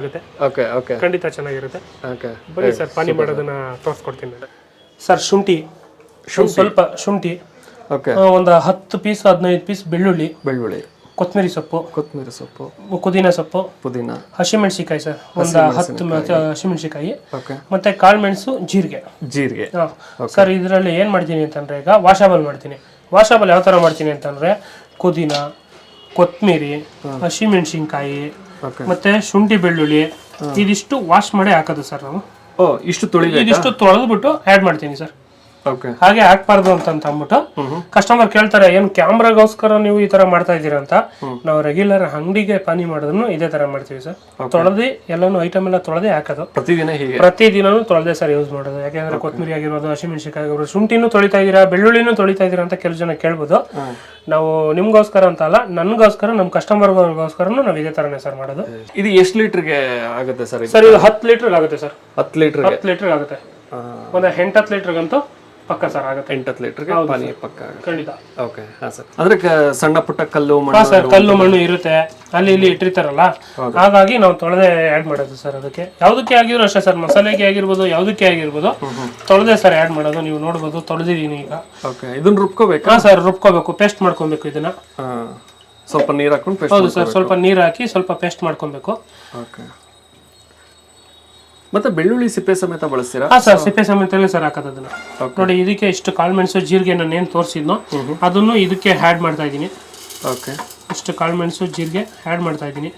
ಆಗುತ್ತೆ okay okay ಖಂಡಿತ ಚೆನ್ನಾಗಿರುತ್ತೆ. ಓಕೆ ಬನ್ನಿ ಸರ್ ಪಾನಿ ಮಾಡೋದನ್ನ ತೋರಿಸ್ಕೊಡ್ತೀನಿ ಸರ್ ಶುಂಠಿ. ಸ್ವಲ್ಪ ಶುಂಠಿ. ಓಕೆ ಒಂದು ಹತ್ತು ಪೀಸ್ ಹದಿನೈದು ಪೀಸ್ ಬೆಳ್ಳುಳ್ಳಿ. ಬೆಳ್ಳುಳ್ಳಿ. ಕೊತ್ತಂಬರಿ ಸೊಪ್ಪು. ಕೊತ್ತಂಬರಿ ಸೊಪ್ಪು. ಪುದೀನ ಸೊಪ್ಪು. ಪುದೀನ. ಹಸಿಮೆಣಸಿಕಾಯಿ ಸರ್. ಒಂದು ಹತ್ತು ಹಸಿಮೆಣಸಿಕಾಯಿ ಓಕೆ ಮತ್ತೆ ಕಾಳುಮೆಣಸು ಜೀರಿಗೆ. ಜೀರಿಗೆ. ಹಾ. ಸರ್ ಇದರಲ್ಲಿ ಏನು ಮಾಡ್ತೀನಿ ಅಂತಂದ್ರೆ ಈಗ ವಾಶಾಬಲ್ ಮಾಡ್ತೀನಿ. ವಾಶಾಬಲ್ ಯಾವ ಥರ ಮಾಡ್ತೀನಿ ಅಂತಂದ್ರೆ ಪುದೀನ ಕೊತ್ತಂಬರಿ ಹಸಿಮೆಣಸಿನ್ಕಾಯಿ ಮತ್ತೆ ಶುಂಠಿ ಬೆಳ್ಳುಳ್ಳಿ ಇದಿಷ್ಟು ವಾಶ್ ಮಾಡಿ ಹಾಕೋದು ಸರ್ ನಾವು. ಓ ಇಷ್ಟು ತೊಳಿಬೇಕು? ಇದಿಷ್ಟು ತೊಳೆದ್ಬಿಟ್ಟು ಆ್ಯಡ್ ಮಾಡ್ತೀನಿ ಸರ್ ಹಾಗೆ ಹಾಕ್ಬಾರ್ದು ಅಂತ ಅಂದ್ಬಿಟ್ಟು ಕಸ್ಟಮರ್ ಕೇಳ್ತಾರೆ ಏನ್ ಕ್ಯಾಮ್ರಾಗೋಸ್ಕರ ನೀವು ಈ ತರ ಮಾಡ್ತಾ ಇದ್ದೀರಾ ಅಂತ? ನಾವು ರೆಗ್ಯುಲರ್ ಅಂಗಡಿಗೆ ಪಾನಿ ಮಾಡಿದ್ರು ಇದೇ ತರ ಮಾಡ್ತೀವಿ ಸರ್. ತೊಳೆದಿ ಎಲ್ಲಾನು ಐಟಮ್ ಎಲ್ಲ ತೊಳೆದೇ ಹಾಕೋದು. ಪ್ರತಿದಿನ ಪ್ರತಿದಿನನೂ ತೊಳೆದೇ ಸರ್ ಯೂಸ್ ಮಾಡೋದು. ಯಾಕೆಂದ್ರೆ ಕೊತ್ತಂಬರಿ ಆಗಿರೋದು ಹಸಿಮೆಣಸಿಕಾಯಿ ಆಗಿರ್ಬೋದು ಶುಂಠಿನೂ ತೊಳಿತಾ ಇದೀರಾ ಬೆಳ್ಳುಳ್ಳಿನೂ ತೊಳಿತಾ ಇದೀರಾ ಅಂತ ಕೆಲವು ಜನ ಕೇಳ್ಬೋದು. ನಾವು ನಿಮ್ಗೋಸ್ಕರ ಅಂತ ಅಲ್ಲ ನನಗೋಸ್ಕರ ನಮ್ಮ ಕಸ್ಟಮರ್ಗೋಸ್ಕರನು ನಾವು ಇದೇ ತರನೇ ಸರ್ ಮಾಡೋದು. ಇದು ಎಷ್ಟು ಲೀಟರ್ಗೆ ಆಗುತ್ತೆ ಸರ್ ಸರ್ ಇದು ಹತ್ತು ಲೀಟರ್ ಆಗುತ್ತೆ ಸರ್. ಹತ್ತು ಲೀಟರ್ ಹತ್ತು ಲೀಟರ್ ಆಗುತ್ತೆ. ಒಂದು ಎಂಟತ್ತು ಲೀಟರ್ಗಂತೂ ಪಕ್ಕ ಸರ್ ಆಗುತ್ತೆ. ಎಂಟತ್ತು ಲೀಟರ್ಗೆ ಪಾನಿ ಪಕ್ಕ ಖಂಡಿತ. ಓಕೆ ಹಾಂ ಸರ್. ಅಂದ್ರೆ ಕ- ಸಣ್ಣ ಪುಟ್ಟ ಕಲ್ಲು ಮಣ್ಣು ಸರ್ ಕಲ್ಲು ಮಣ್ಣು ಇರುತ್ತೆ. ಅಲ್ಲಿ ಇಲ್ಲಿ ಇಟ್ಟಿರ್ತಾರಲ್ಲ? ಹಾಗಾಗಿ ನಾವು ತೊಳೆದೆ ಆ್ಯಡ್ ಮಾಡೋದು ಸರ್ ಅದಕ್ಕೆ. ಯಾವುದಕ್ಕೆ ಆಗಿರೋ ಅಷ್ಟೇ ಸರ್ ಮಸಾಲೆಗೆ ಆಗಿರ್ಬೋದು ಯಾವುದಕ್ಕೆ ಆಗಿರ್ಬೋದು. ತೊಳೆದೇ ಸರ್ ಆ್ಯಡ್ ಮಾಡೋದು ನೀವು ನೋಡ್ಬೋದು ತೊಳೆದಿದ್ದೀನಿ ಈಗ. ಓಕೆ ಇದನ್ನ ರುಬ್ಕೋಬೇಕು? ಹಾ ಸರ್ ರುಬ್ಕೋಬೇಕು ಪೇಸ್ಟ್ ಮಾಡ್ಕೊಬೇಕು ಇದನ್ನ. ಸ್ವಲ್ಪ ನೀರು ಹಾಕೊಂಡು ಪೇಸ್ಟ್ ಹೌದು ಸರ್ ಸ್ವಲ್ಪ ನೀರು ಹಾಕಿ ಸ್ವಲ್ಪ ಪೇಸ್ಟ್ ಮಾಡ್ಕೊಬೇಕು. ಓಕೆ ಮತ್ತೆ ಬೆಳ್ಳುಳ್ಳಿ ಸಿಪ್ಪೆ ಸಮೇತ ಬಳಸ್ತೀರಾ? ಹಾ ಸರ್ ಸಿಪ್ಪೆ ಸಮೇತಲ್ಲೇ ಸರ್ ಹಾಕೋದನ್ನ ನೋಡಿ ಇದಕ್ಕೆ ಇಷ್ಟು ಕಾಳುಮೆಣಸು ಜೀರಿಗೆ ನಾನು ಏನು ತೋರಿಸಿದ್ನೋ ಅದನ್ನು ಇದಕ್ಕೆ ಆ್ಯಡ್ ಮಾಡ್ತಾ ಇದ್ದೀನಿ. ಓಕೆ ಇಷ್ಟು ಕಾಳುಮೆಣಸು ಜೀರಿಗೆ ಆ್ಯಡ್ ಮಾಡ್ತಾ ಇದ್ದೀನಿ.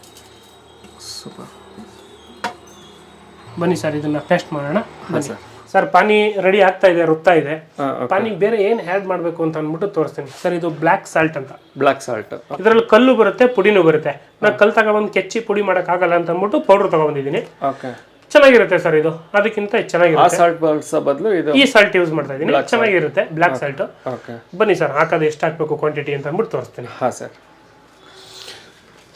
ಸೂಪರ್ ಬನ್ನಿ ಸರ್ ಇದನ್ನ ಪೇಸ್ಟ್ ಮಾಡೋಣ. ಸರ್. ಸರ್ ಪಾನಿ ರೆಡಿ ಆಗ್ತಾ ಇದೆ ರುತ್ತಾ ಇದೆ. ಪಾನಿಗೆ ಬೇರೆ ಏನು ಆ್ಯಡ್ ಮಾಡಬೇಕು ಅಂತ ಅಂದ್ಬಿಟ್ಟು ತೋರಿಸ್ತೀನಿ. ಸರ್ ಇದು ಬ್ಲ್ಯಾಕ್ ಸಾಲ್ಟ್ ಅಂತ. ಬ್ಲ್ಯಾಕ್ ಸಾಲ್ಟ್ ಇದರಲ್ಲಿ ಕಲ್ಲು ಬರುತ್ತೆ ಪುಡಿನೂ ಬರುತ್ತೆ. ನಾನು ಕಲ್ಲು ತಗೊಬಂದು ಕೆಚ್ಚಿ ಪುಡಿ ಮಾಡೋಕ್ಕಾಗಲ್ಲ ಅಂತ ಅಂದ್ಬಿಟ್ಟು ಪೌಡರ್ ತಗೊಂಡಿದ್ದೀನಿ ಓಕೆ ಚೆನ್ನಾಗಿರುತ್ತೆ ಸರ್ ಇದು. ಅದಕ್ಕಿಂತ ಚೆನ್ನಾಗಿರುತ್ತೆ. ಆ ಸಾಲ್ಟ್ ಬಳಸೋ ಬದಲು ಇದು ಈ ಸಾಲ್ಟ್ ಯೂಸ್ ಮಾಡ್ತಾ ಇದ್ದೀನಿ ಚೆನ್ನಾಗಿರುತ್ತೆ. ಬ್ಲ್ಯಾಕ್ ಸಾಲ್ಟ್ ಓಕೆ ಬನ್ನಿ ಸರ್ ಹಾಕೋದು ಎಷ್ಟು ಹಾಕಬೇಕು ಕ್ವಾಂಟಿಟಿ ಅಂತ ಅಂದ್ಬಿಟ್ಟು ತೋರಿಸ್ತೀನಿ. ಹಾಂ ಸರ್.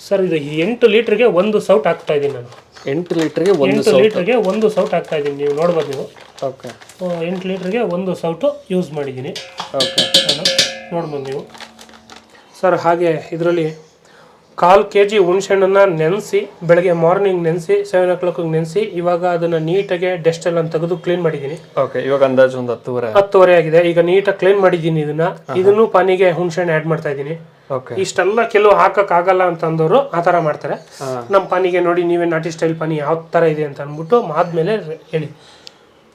ಸರ್ ಇದು ಎಂಟು ಲೀಟ್ರಿಗೆ ಒಂದು ಸೌಟ್ ಹಾಕ್ತಾ ಇದ್ದೀನಿ ನಾನು. ಎಂಟು ಲೀಟ್ರಿಗೆ ಒಂದು ಎಂಟು ಲೀಟ್ರಿಗೆ ಒಂದು ಸೌಟ್ ಹಾಕ್ತಾ ಇದ್ದೀನಿ ನೀವು ನೋಡ್ಬೋದು ನೀವು. ಓಕೆ ಎಂಟು ಲೀಟ್ರಿಗೆ ಒಂದು ಸೌಟು ಯೂಸ್ ಮಾಡಿದ್ದೀನಿ ಓಕೆ ನೋಡ್ಬೋದು ನೀವು. ಸರ್ ಹಾಗೆ ಇದರಲ್ಲಿ ಕಾಲು ಕೆ ಜಿ ಹುಣಸೆಹಣ್ಣನ್ನು ನೆನೆಸಿ ಬೆಳಗ್ಗೆ ಮಾರ್ನಿಂಗ್ ನೆನೆಸಿ ಸೆವೆನ್ ಓ ಕ್ಲಾಕಿಗೆ ನೆನೆಸಿ ಇವಾಗ ಅದನ್ನು ನೀಟಾಗಿ ಡಸ್ಟ್ ಎಲ್ಲ ತೆಗೆದು ಕ್ಲೀನ್ ಮಾಡಿದ್ದೀನಿ. ಓಕೆ ಇವಾಗ ಅಂದಾಜು ಒಂದು ಹತ್ತುವರೆ. ಹತ್ತುವರೆ ಆಗಿದೆ. ಈಗ ನೀಟಾಗಿ ಕ್ಲೀನ್ ಮಾಡಿದ್ದೀನಿ ಇದನ್ನ. ಇದನ್ನು ಪಾನಿಗೆ ಹುಣಸೆಹಣ್ಣು ಆ್ಯಡ್ ಮಾಡ್ತಾ ಇದ್ದೀನಿ. ಓಕೆ ಇಷ್ಟೆಲ್ಲ ಕೆಲವು ಹಾಕೋಕ್ಕಾಗಲ್ಲ ಅಂತ ಅಂದವರು ಆ ಥರ ಮಾಡ್ತಾರೆ. ನಮ್ಮ ಪಾನಿಗೆ ನೋಡಿ ನೀವೇ ನಾಟಿ ಸ್ಟೈಲ್ ಪಾನಿ ಯಾವ ಥರ ಇದೆ ಅಂತ ಅಂದ್ಬಿಟ್ಟು ಆದ್ಮೇಲೆ ಹೇಳಿ.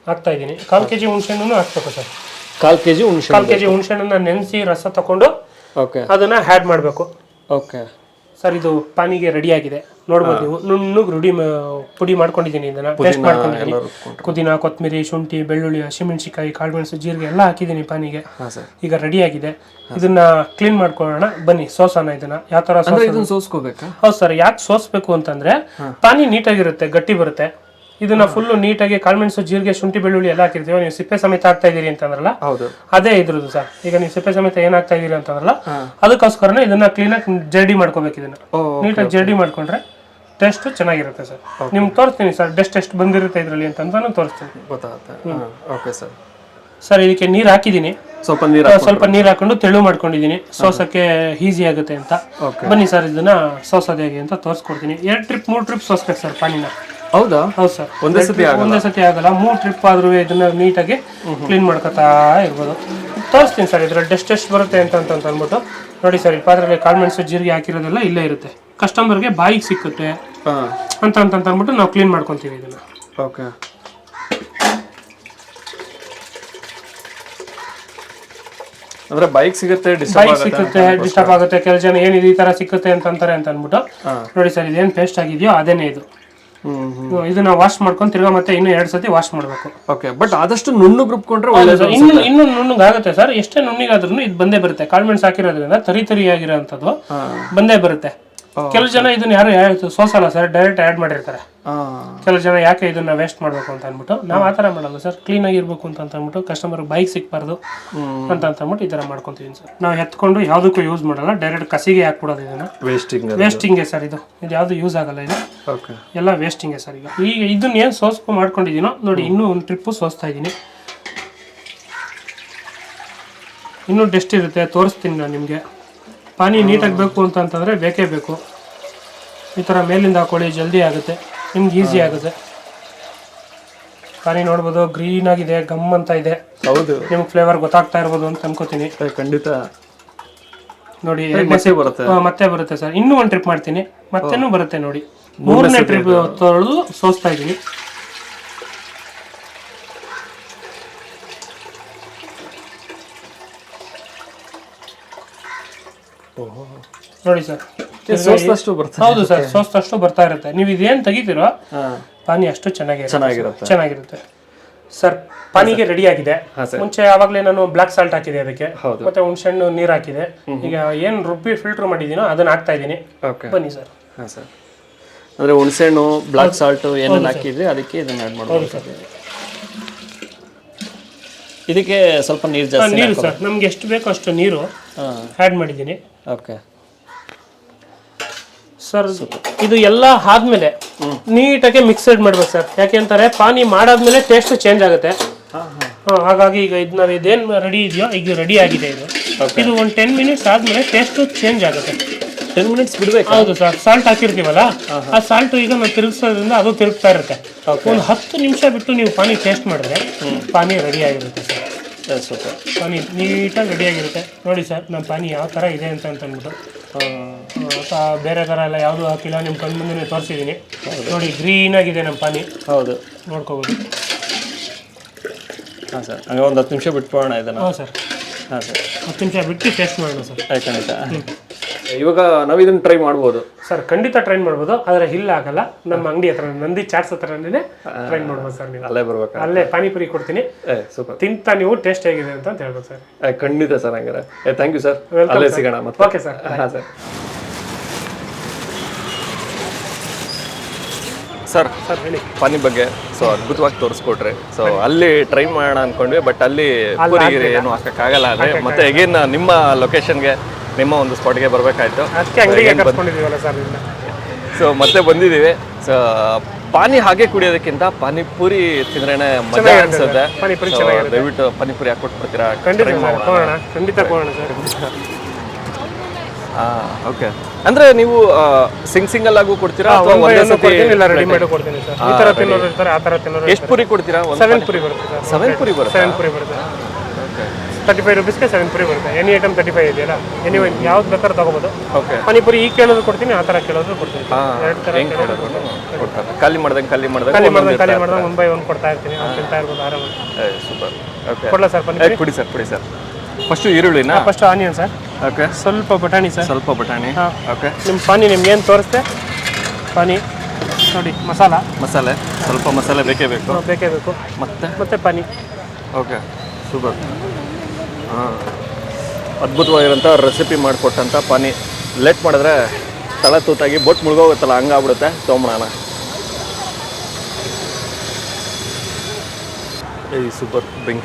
ಹಾಕ್ತಾ ಇದ್ದೀನಿ. ಕಾಲು ಕೆ ಜಿ ಹುಣಸೆಹಣ್ಣು ಹಾಕ್ಬೇಕು ಸರ್. ಕಾಲು ಕೆ ಜಿ ಹುಣಸೆ ಕಾಲು ಕೆ ಜಿ ಹುಣಸೆಹಣ್ಣನ್ನ ನೆನೆಸಿ ರಸ ತಗೊಂಡು ಓಕೆ ಅದನ್ನ ಆ್ಯಡ್ ಮಾಡಬೇಕು. ಓಕೆ ಸರ್ ಇದು ಪಾನಿಗೆ ರೆಡಿ ಆಗಿದೆ. ನೋಡ್ಬೋದು ನೀವು. ನುಣ್ಣಗೆ ರುಡಿ ಮ- ಪುಡಿ ಮಾಡ್ಕೊಂಡಿದ್ದೀನಿ ಇದನ್ನ. ಟೇಸ್ಟ್ ಮಾಡ್ಕೊಂಡಿದ್ದೀನಿ. ಪುದೀನ ಕೊತ್ತಂಬರಿ ಶುಂಠಿ ಬೆಳ್ಳುಳ್ಳಿ ಹಸಿಮೆಣಸಿಕಾಯಿ ಕಾಳುಮೆಣಸು ಜೀರಿಗೆ ಎಲ್ಲ ಹಾಕಿದ್ದೀನಿ ಪಾನಿಗೆ. ಹಾಂ ಸರ್. ಈಗ ರೆಡಿ ಆಗಿದೆ. ಇದನ್ನ ಕ್ಲೀನ್ ಮಾಡ್ಕೊಳ್ಳೋಣ. ಬನ್ನಿ ಸೋಸೋಣ ಇದನ್ನ. ಯಾವ ತರ ಸೋಸ್ಕೋಬೇಕು ಇದನ್ನ ಸೋಸ್ಕೋಬೇಕಾ? ಹೌದು ಸರ್ ಯಾಕೆ ಸೋಸ್ಬೇಕು ಅಂತಂದ್ರೆ ಪಾನಿ ನೀಟಾಗಿರುತ್ತೆ ಗಟ್ಟಿ ಬರುತ್ತೆ. ಇದನ್ನ ಫುಲ್ ನೀಟಾಗಿ ಕಾಳ್ಮೆಣಸು ಜೀರಿಗೆ ಶುಂಠಿ ಬೆಳ್ಳುಳ್ಳಿ ಎಲ್ಲ ಹಾಕಿರ್ತೀವಿ. ನೀವು ಸಿಪ್ಪೆ ಸಮೇತ ಹಾಕ್ತಾ ಇದೀರಿ ಅಂತಂದ್ರಲ್ಲ? ಹೌದು. ಅದೇ ಇದ್ರದ್ದು ಸರ್. ಈಗ ನೀವು ಸಿಪ್ಪೆ ಸಮೇತ ಏನ್ ಹಾಕ್ತಾ ಇದೀರಿ ಅಂತಂದ್ರಲ್ಲ ಅದಕ್ಕೋಸ್ಕರನೇ ಇದನ್ನ ಕ್ಲೀನಾಗಿ ಜರ್ಡಿ ಮಾಡ್ಕೋಬೇಕು ಇದನ್ನ. ನೀಟಾಗಿ ಜರ್ಡಿ ಮಾಡ್ಕೊಂಡ್ರೆ ಟೆಸ್ಟ್ ಚೆನ್ನಾಗಿರುತ್ತೆ ಸರ್. ನಿಮ್ಗೆ ತೋರಿಸ್ತೀನಿ ಸರ್ ಟೆಸ್ಟ್ ಎಷ್ಟು ಬಂದಿರುತ್ತೆ ಇದರಲ್ಲಿ ಅಂತಂದ್ರೆ ತೋರಿಸ್ತೀನಿ. ಗೊತ್ತಾಗುತ್ತೆ. Okay sir. ಸರ್ ಇದಕ್ಕೆ ನೀರು ಹಾಕಿದ್ದೀನಿ. ಸ್ವಲ್ಪ ನೀರು ಸ್ವಲ್ಪ ನೀರು ಹಾಕೊಂಡು ತೆಳು ಮಾಡ್ಕೊಂಡಿದ್ದೀನಿ. ಸೋಸಕ್ಕೆ ಈಸಿ ಆಗುತ್ತೆ ಅಂತ. ಬನ್ನಿ ಸರ್ ಇದನ್ನ ಸೋಸೋದೇ ಹೇಗೆ ಅಂತ ತೋರಿಸ್ಕೊಡ್ತೀನಿ. ಎರಡು ಟ್ರಿಪ್ ಮೂರು ಟ್ರಿಪ್ ಸೋಸ್ಬೇಕು ಸರ್ ಪಾನಿನ. ಹೌದಾ? ಹೌದು ಸರ್. ಒಂದೇ ಸತಿ ಆಗಲ್ಲ? ಒಂದೇ ಸತಿ ಆಗಲ್ಲ. ಮೂರು ಟ್ರಿಪ್ ಆದ್ರೂ ಇದನ್ನ ನೀಟಾಗಿ ಕ್ಲೀನ್ ಮಾಡ್ಕೊತಾ ಇರ್ಬೋದು. ತೋರಿಸ್ತೀನಿ ಸರ್ ಇದ್ರಲ್ಲಿ ಡಸ್ಟ್ ಎಷ್ಟು ಬರುತ್ತೆ ಅಂತ ಅಂತ ಅಂತ ಅಂದ್ಬಿಟ್ಟು. ನೋಡಿ ಸರ್ ಈ ಪಾತ್ರೆಯಲ್ಲಿ ಕಾಳ್ಮೆಣಸು ಜೀರಿಗೆ ಹಾಕಿರೋದೆಲ್ಲ ಇಲ್ಲೇ ಇರುತ್ತೆ. ಕಸ್ಟಮರ್ಗೆ ಬಾಯಿಗೆ ಸಿಕ್ಕುತ್ತೆ ಹಾಂ. ಅಂತ ಅಂತ ಅಂತ ಅಂದ್ಬಿಟ್ಟು ನಾವು ಕ್ಲೀನ್ ಮಾಡ್ಕೊತೀವಿ ಇದನ್ನ. ಓಕೆ. ಅಂದ್ರೆ ಬೈಕ್ ಸಿಗುತ್ತೆ ಡಿಸ್ಟರ್ಬ್ ಬಾಯಿಗೆ ಸಿಕ್ಕುತ್ತೆ ಡಿಸ್ಟರ್ಬ್ ಆಗುತ್ತೆ ಕೆಲ ಜನ ಏನಿದೆ ಈ ತರ ಸಿಕ್ಕುತ್ತೆ ಅಂತ ಅಂತಾರೆ ಅಂತ ಅಂದ್ಬಿಟ್ಟು. ನೋಡಿ ಸರ್ ಇದೇನು ಪೇಸ್ಟ್ ಆಗಿದೆಯೋ ಅದೇನೇ ಇದು. ಇದನ್ನ ವಾಶ್ ಮಾಡ್ಕೊಂಡು ತಿರ್ಗಾ ಮತ್ತೆ ಇನ್ನು ಎರಡು ಸತಿ ವಾಶ್ ಮಾಡಬೇಕು. ಓಕೆ ಬಟ್ ಆದಷ್ಟು ನುಣ್ಣು ರುಬ್ಕೊಂಡ್ರೆ ಒಳ್ಳೇದು ಇನ್ನು ಇನ್ನು ನುಣ್ಣಗಾಗುತ್ತೆ ಸರ್ ಎಷ್ಟೇ ನುಣ್ಣಿಗಾದ್ರೂ ಇದು ಬಂದೇ ಬರುತ್ತೆ. ಕಾಳುಮೆಣಸು ಹಾಕಿರೋದ್ರಿಂದ ತರಿ ತರಿ ಆಗಿರೋಂಥದ್ದು ಬಂದೇ ಬರುತ್ತೆ. ಕೆಲವು ಜನ ಇದನ್ನ ಯಾರು ಹೇಳ್ತು ಸೋಸಲ್ಲ ಸರ್ ಡೈರೆಕ್ಟ್ ಆ್ಯಡ್ ಮಾಡಿರ್ತಾರೆ. ಕೆಲವು ಜನ ಯಾಕೆ ಇದನ್ನ ವೇಸ್ಟ್ ಮಾಡಬೇಕು ಅಂತ ಅಂದ್ಬಿಟ್ಟು ನಾವು ಆ ಥರ ಮಾಡಲ್ಲ ಸರ್ ಕ್ಲೀನ್ ಆಗಿರ್ಬೇಕು ಅಂತ ಅಂತ ಅಂದ್ಬಿಟ್ಟು ಕಸ್ಟಮರ್ ಬೈಕ್ ಸಿಕ್ಬಾರ್ದು ಅಂತ ಅಂತ ಅಂದ್ಬಿಟ್ಟು ಈ ಥರ ಮಾಡ್ಕೊತೀವಿ ಸರ್ ನಾವು ಎತ್ಕೊಂಡು ಯಾವುದಕ್ಕೂ ಯೂಸ್ ಮಾಡಲ್ಲ ಡೈರೆಕ್ಟ್ ಕಸಿಗೆ ಹಾಕ್ಬಿಡೋದು ಇದನ್ನ. ವೇಸ್ಟಿಂಗ್ ವೇಸ್ಟಿಂಗೆ ಸರ್ ಇದು. ಇದು ಯಾವುದು ಯೂಸ್ ಆಗಲ್ಲ ಇದು. ಓಕೆ ಎಲ್ಲ ವೇಸ್ಟಿಂಗೆ ಸರ್ ಈಗ. ಈಗ ಇದನ್ನ ಏನು ಸೋಸ್ಕೊ ಮಾಡ್ಕೊಂಡಿದ್ದೀನೋ ನೋಡಿ ಇನ್ನೂ ಒಂದು ಟ್ರಿಪ್ಪು ಸೋಸ್ತಾ ಇದ್ದೀನಿ ಇನ್ನೂ ಡೆಸ್ಟ್ ಇರುತ್ತೆ ತೋರಿಸ್ತೀನಿ ನಾನು ನಿಮಗೆ. ಪಾನಿ ನೀಟಾಗಿ ಬೇಕು ಅಂತ ಅಂತಂದರೆ ಬೇಕೇ ಬೇಕು. ಈ ಥರ ಮೇಲಿಂದ ಹಾಕೊಳ್ಳಿ ಜಲ್ದಿ ಆಗುತ್ತೆ. ನಿಮ್ಗೆ ಈಸಿ ಆಗುತ್ತೆ. ಪಾನಿ ನೋಡ್ಬೋದು ಗ್ರೀನ್ ಆಗಿದೆ ಗಮ್ ಅಂತ ಇದೆ. ಹೌದು. ನಿಮ್ಗೆ ಫ್ಲೇವರ್ ಗೊತ್ತಾಗ್ತಾ ಇರ್ಬೋದು ಅಂತ ಅನ್ಕೋತೀನಿ. ಖಂಡಿತ. ನೋಡಿ ಮತ್ತೆ ಬರುತ್ತೆ? ಮತ್ತೆ ಬರುತ್ತೆ ಸರ್. ಇನ್ನೂ ಒಂದು ಟ್ರಿಪ್ ಮಾಡ್ತೀನಿ. ಮತ್ತೆನೂ ಬರುತ್ತೆ ನೋಡಿ. ಮೂರನೇ ಟ್ರಿಪ್ ತೊಳೆದು ಸೋಸ್ತಾ ಇದ್ದೀನಿ. ನೋಡಿ ಸರ್. ಸೋಸ್ದಷ್ಟು ಬರ್ತದೆ ಹೌದು ಸರ್ ಸೋಸ್ತಷ್ಟು ಬರ್ತಾ ಇರುತ್ತೆ. ನೀವು ಇದೇನು ತೆಗಿತೀರೋ ಪಾನಿ ಅಷ್ಟು ಚೆನ್ನಾಗಿರುತ್ತೆ ಚೆನ್ನಾಗಿರುತ್ತೆ. ಚೆನ್ನಾಗಿರುತ್ತೆ. ಸರ್ ಪಾನಿಗೆ ರೆಡಿ ಆಗಿದೆ. ಮುಂಚೆ ಆವಾಗಲೇ ನಾನು ಬ್ಲಾಕ್ ಸಾಲ್ಟ್ ಹಾಕಿದೆ ಅದಕ್ಕೆ. ಹೌದು. ಮತ್ತೆ ಹುಣಸೆಹಣ್ಣು ನೀರು ಹಾಕಿದೆ. ಈಗ ಏನು ರುಬ್ಬಿ ಫಿಲ್ಟರ್ ಮಾಡಿದ್ದೀನೋ ಅದನ್ನ ಹಾಕ್ತಾ ಇದ್ದೀನಿ. ಓಕೆ. ಬನ್ನಿ ಸರ್. ಹಾಂ ಸರ್. ಅಂದರೆ ಹುಣಸೆಹಣ್ಣು ಬ್ಲಾಕ್ ಸಾಲ್ಟ್ ಏನೇನು ಹಾಕಿದ್ರಿ ಅದಕ್ಕೆ ಇದನ್ನ ಆ್ಯಡ್ ಮಾಡ್ಬೋದು. ಇದಕ್ಕೆ ಸ್ವಲ್ಪ ನೀರು ಜಾಸ್ತಿ ನೀರು ಸರ್. ನಮ್ಗೆ ಎಷ್ಟು ಬೇಕೋ ಅಷ್ಟು ನೀರು ಆ್ಯಡ್ ಮಾಡಿದ್ದೀನಿ. ಓಕೆ. ಸರ್ ಇದು ಎಲ್ಲ ಆದ್ಮೇಲೆ ನೀಟಾಗಿ ಮಿಕ್ಸಡ್ ಮಾಡ್ಬೇಕು ಸರ್. ಯಾಕೆ ಅಂತಾರೆ ಪಾನಿ ಮಾಡಾದ್ಮೇಲೆ ಟೇಸ್ಟ್ ಚೇಂಜ್ ಆಗುತ್ತೆ. ಹಾಗಾಗಿ ಈಗ ಇದು ನಾವು ಇದೇನು ರೆಡಿ ಇದೆಯೋ ಈಗ ರೆಡಿ ಆಗಿದೆ ಇದು. ಇದು ಒಂದು ಟೆನ್ ಮಿನಿಟ್ಸ್ ಆದ್ಮೇಲೆ ಟೇಸ್ಟ್ ಚೇಂಜ್ ಆಗುತ್ತೆ. ಟೆನ್ ಮಿನಿಟ್ಸ್ ಬಿಡಬೇಕು? ಹೌದು ಸರ್ ಸಾಲ್ಟ್ ಹಾಕಿರ್ತೀವಲ್ಲ ಆ ಸಾಲ್ಟ್ ಈಗ ನಾವು ತಿರುಗಿಸೋದ್ರಿಂದ ಅದು ತಿರುಗ್ತಾ ಇರುತ್ತೆ. ಒಂದು ಹತ್ತು ನಿಮಿಷ ಬಿಟ್ಟು ನೀವು ಪಾನಿ ಟೇಸ್ಟ್ ಮಾಡಿದ್ರೆ ಪಾನಿ ರೆಡಿ ಆಗಿರುತ್ತೆ ಸರ್. ಸೂಪರ್ ಪಾನಿ ನೀಟಾಗಿ ರೆಡಿಯಾಗಿರುತ್ತೆ. ನೋಡಿ ಸರ್ ನಮ್ಮ ಪಾನಿ ಯಾವ ಥರ ಇದೆ ಅಂತ ಅಂತ ಅಂದ್ಬಿಟ್ಟು ಆ, ಬೇರೆ ಥರ ಎಲ್ಲ ಯಾವುದೂ ಹಾಕಿಲ್ಲ ನಿಮ್ಮ ಕಣ್ಣು ಮುಂದೆ ತೋರಿಸಿದ್ದೀನಿ. ನೋಡಿ ಗ್ರೀನಾಗಿದೆ ನಮ್ಮ ಪಾನಿ. ಹೌದು. ನೋಡ್ಕೋಬೋದು. ಹಾಂ ಸರ್ ಹಂಗೆ ಒಂದು ಹತ್ತು ನಿಮಿಷ ಬಿಟ್ಬೋಣ ಇದನ್ನು. ಹಾಂ ಸರ್. ಹಾಂ ಸರ್. ಹತ್ತು ನಿಮಿಷ ಬಿಟ್ಟು ಟೇಸ್ಟ್ ಮಾಡೋಣ ಸರ್. ಆಯ್ತು ಖಂಡಿತ ಇವಾಗ ನಾವು ಇದನ್ನ ಟ್ರೈ ಮಾಡ್ಬೋದು. ಸರ್ ಖಂಡಿತ ಟ್ರೈನ್ ಮಾಡ್ಬೋದು. ಆದರೆ ಇಲ್ಲ ಆಗಲ್ಲ. ನಮ್ಮ ಅಂಗಡಿ ಹತ್ರ ನಂದಿ ಚಾಟ್ಸ್ ಹತ್ರನೇ ಟ್ರೈ ಮಾಡ್ಬೋದು ಸರ್ ನೀವು. ಅಲ್ಲೇ ಬರ್ಬೇಕು ಅಲ್ಲೇ ಪಾನಿಪುರಿ ಕೊಡ್ತೀನಿ. ಏ ಸೂಪರ್ ತಿಂತ ನೀವು ಟೇಸ್ಟ್ ಹೇಗಿದೆ ಅಂತ ಹೇಳ್ಬೋದು ಸರ್ ಖಂಡಿತ ಸರ್ ಹಂಗಾರೆ. ಏ ಥ್ಯಾಂಕ್ ಯು ಸರ್ ಅಲ್ಲೇ. ಸಿಗೋಣ ಮತ್ತೆ. ಓಕೆ ಸರ್ ಹಾಂ ಸರ್ ಸರ್ ಸರ್ ಹೇಳಿ. ಪಾನಿ ಬಗ್ಗೆ ಸೊ ಅದ್ಭುತವಾಗಿ ತೋರಿಸ್ಕೊಟ್ರಿ. ಸೊ ಅಲ್ಲಿ ಟ್ರೈ ಮಾಡೋಣ ಅನ್ಕೊಂಡ್ವಿ ಬಟ್ ಅಲ್ಲಿ ಪೂರಿಗಿರಿ ಏನು ಹಾಕಕ್ಕಾಗಲ್ಲ. ಅದೇ ಮತ್ತೆ ಅಗೇನ್ ನಿಮ್ಮ ಲೊಕೇಶನ್ಗೆ ನಿಮ್ಮ ಒಂದು ಸ್ಪಾಟ್ಗೆ ಬರಬೇಕಾಯ್ತು. ಅದಕ್ಕೆ ಅಂಗಡಿಗೆ ಕರ್ಸ್ಕೊಂಡಿದ್ದೀವಲ್ಲ ಸರ್ ಸೊ ಮತ್ತೆ ಬಂದಿದ್ದೀವಿ. ಸೊ ಪಾನಿ ಹಾಗೆ ಕುಡಿಯೋದಕ್ಕಿಂತ ಪಾನಿಪುರಿ ತಿಂದ್ರೇನೆ ಮಜಾ ಅನ್ಸುತ್ತೆ. ದಯವಿಟ್ಟು ಪಾನಿಪುರಿ ಹಾಕಿ ಕೊಟ್ಬಿಡ್ತೀರಾ ಖಂಡಿತ ಓಕೆ ಅಂದ್ರೆ ನೀವು ಸಿಂಗ್ ಸಿಂಗಲ್ ಆಗು ಕೊಡ್ತೀರಾ ಅಥವಾ ಒಂದು ಸತಿ ಇಲ್ಲ ರೆಡಿಮೇಡ್ ಕೊಡ್ತೀನಿ ಸರ್. ಈ ತರ ತಿನ್ನೋರು ಇರ್ತಾರೆ ಆ ತರ ತಿನ್ನೋರು ಎಷ್ಟು ಪುರಿ ಕೊಡ್ತೀರಾ? ಒಂದು ಸೆವೆನ್ ಪುರಿ ಬರುತ್ತೆ ಸರ್. ಸೆವೆನ್ ಪುರಿ ಬರುತ್ತೆ? ಸೆವೆನ್ ಪುರಿ ಬರುತ್ತೆ. ತರ್ಟಿ ಫೈವ್ ರುಪೀಸ್ಗೆ ಸೆವೆನ್ ಪುರಿ ಬರುತ್ತೆ. ಎನಿ ಐಟಮ್ ತರ್ಟಿ ಫೈವ್ ಇದೆಯಲ್ಲ ಎನಿ ಯಾವ್ದು ಬೇಕಾದ್ರೂ ತಗೋಬೋದು. ಓಕೆ ಪಾನಿಪುರಿ ಈ ಕೇಳೋದು ಕೊಡ್ತೀನಿ ಆ ಥರ ಕೇಳೋದು ಕೊಡ್ತೀನಿ. ಎರಡು ಥರ ಹೆಂಗ್ ಕೇಳಿದ್ರು ಕೊಡ್ತಾರೆ ಖಾಲಿ ಮಾಡ್ದಂಗೆ ಖಾಲಿ ಮಾಡ್ದಂಗೆ ಖಾಲಿ ಮಾಡ್ದಂಗೆ ಖಾಲಿ ಮಾಡ್ದಂಗೆ ಒನ್ ಬೈ ಒನ್ ಕೊಡ್ತಾ ಇರ್ತೀನಿ. ಅವ್ರು ತಿಂತಾ ಇರ್ಬೋದು ಆರಾಮಾಗಿ ಸೂಪರ್. ಓಕೆ ಕೊಡ್ಲಾ ಸರ್ ಪಾನಿಪುರಿ? ಕುಡಿ ಸರ್ ಕುಡಿ ಸರ್. ಫಸ್ಟು ಈರುಳ್ಳಿನ? First onion sir. ಓಕೆ ಸ್ವಲ್ಪ ಬಟಾಣಿ ಸರ್. ಸ್ವಲ್ಪ ಬಟಾಣಿ. ಹಾಂ. ಓಕೆ ನಿಮ್ಮ ಪಾನಿ ನಿಮ್ಗೆ ಏನು ತೋರಿಸ್ತೆ ಪಾನಿ. ನೋಡಿ ಮಸಾಲ. ಮಸಾಲೆ. ಸ್ವಲ್ಪ ಮಸಾಲೆ ಬೇಕೇ ಬೇಕು. ಬೇಕೇ ಬೇಕು. ಮತ್ತೆ? ಮತ್ತೆ ಪಾನಿ. Okay super. ಹಾಂ. ಅದ್ಭುತವಾಗಿರೋಂಥ ರೆಸಿಪಿ ಮಾಡಿಕೊಟ್ಟಂಥ ಪಾನಿ. ಲೇಟ್ ಮಾಡಿದ್ರೆ ತಲೆ ತೂತಾಗಿ ಬೊಟ್ ಮುಳುಗೋಗುತ್ತಲ್ಲ, ಹಂಗಾಗ್ಬಿಡುತ್ತೆ. ತೊಗೊಂಬಿಡೋಣ ಏಯ್ ಸೂಪರ್ ಬೆಂಕಿ